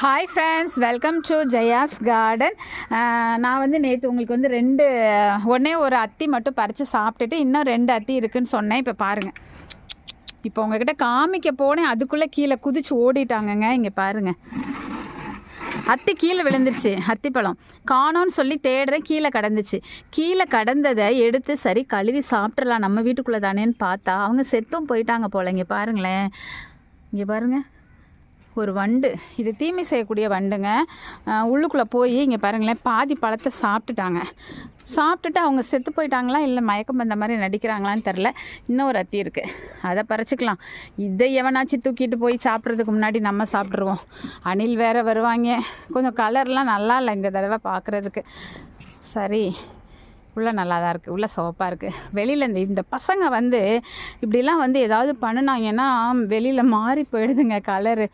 Hi friends welcome to Jaya's garden நான் வந்து நேற்று உங்களுக்கு வந்து ரெண்டு ஒன்றே ஒரு அத்தி மட்டும் பறித்து சாப்பிட்டுட்டு இன்னும் ரெண்டு அத்தி இருக்குன்னு சொன்னேன். இப்போ பாருங்கள் இப்போ உங்ககிட்ட காமிக்க போனேன். அதுக்குள்ளே கீழே குதிச்சு ஓடிட்டாங்கங்க. இங்கே பாருங்கள் அத்தி கீழே விழுந்துருச்சு. அத்திப்பழம் காணோன்னு சொல்லி தேடுறேன். கீழே கடந்துச்சு. கீழே கடந்ததை எடுத்து சரி கழுவி சாப்பிட்றலாம் நம்ம வீட்டுக்குள்ளே தானேன்னு பார்த்தா அவங்க செத்தும் போயிட்டாங்க போல. இங்கே பாருங்களேன். இங்கே பாருங்கள் ஒரு வண்டு. இது தீமை செய்யக்கூடிய வண்டுங்க. உள்ளுக்குள்ளே போய் இங்கே பாருங்களேன் பாதி பழத்தை சாப்பிட்டுட்டாங்க. சாப்பிட்டுட்டு அவங்க செத்து போயிட்டாங்களா இல்லை மயக்கம் வந்த மாதிரி நடிக்கிறாங்களான்னு தெரில இன்னும் ஒரு அத்தி இருக்குது அதை பறிச்சிக்கலாம். இதை எவனாச்சும் தூக்கிட்டு போய் சாப்பிட்றதுக்கு முன்னாடி நம்ம சாப்பிட்ருவோம் அணில் வேற வருவாங்க. கொஞ்சம் கலர்லாம் நல்லா இல்லை இந்த தடவை பார்க்குறதுக்கு சரி உள்ளே நல்லா தான் இருக்குது உள்ளே சிவப்பாக இருக்குது வெளியில் இந்த இந்த பசங்க வந்து இப்படிலாம் வந்து ஏதாவது பண்ணுனாங்கன்னா வெளியில் மாறி போயிடுதுங்க கலரு